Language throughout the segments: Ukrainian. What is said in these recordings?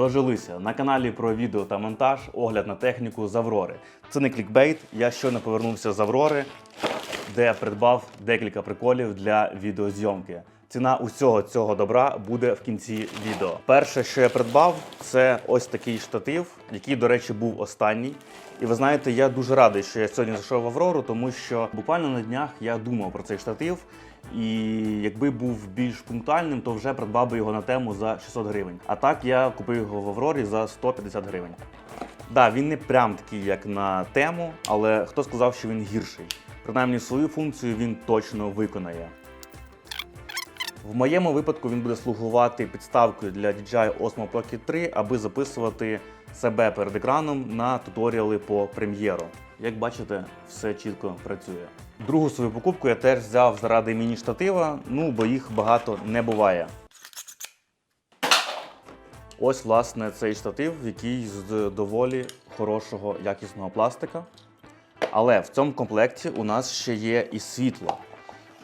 дожилися на каналі про відео та монтаж, огляд на техніку з Аврори. Це не клікбейт. Я щойно повернувся з Аврори, де придбав декілька приколів для відеозйомки. Ціна усього цього добра буде в кінці відео. Перше, що я придбав, це ось такий штатив, який, до речі, був останній. І ви знаєте, я дуже радий, що я сьогодні зайшов в Аврору, тому що буквально на днях я думав про цей штатив. І якби був більш пунктуальним, то вже придбав би його на тему за 600 гривень. А так я купив його в Аврорі за 150 гривень. Да, він не прям такий, як на тему, але хто сказав, що він гірший. Принаймні свою функцію він точно виконає. В моєму випадку він буде слугувати підставкою для DJI Osmo Pocket 3, аби записувати себе перед екраном на туторіали по прем'єру. Як бачите, все чітко працює. Другу свою покупку я теж взяв заради міні-штатива, ну бо їх багато не буває. Ось, власне, цей штатив, який з доволі хорошого якісного пластика. Але в цьому комплекті у нас ще є і світло.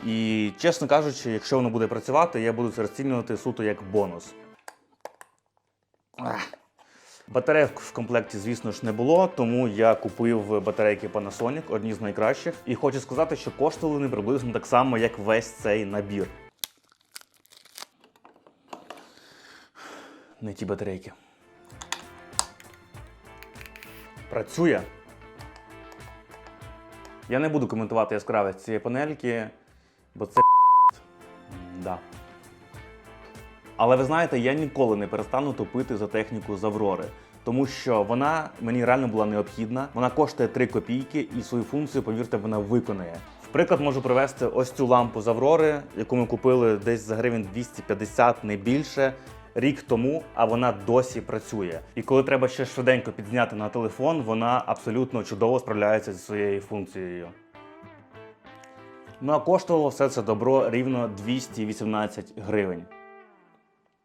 І, чесно кажучи, якщо воно буде працювати, я буду це розцінювати суто як бонус. Ах. Батарейок в комплекті, звісно ж, не було, тому я купив батарейки Panasonic, одні з найкращих. І хочу сказати, що коштували вони приблизно так само, як весь цей набір. Не ті батарейки. Працює. Я не буду коментувати яскравість цієї панельки, бо це да. Але ви знаєте, я ніколи не перестану топити за техніку з Аврори, тому що вона мені реально була необхідна. Вона коштує 3 копійки і свою функцію, повірте, вона виконає. Приклад можу привести ось цю лампу з Аврори, яку ми купили десь за гривень 250, не більше. Рік тому, а вона досі працює. І коли треба ще швиденько підзняти на телефон, вона абсолютно чудово справляється зі своєю функцією. Ну а коштувало все це добро рівно 218 гривень.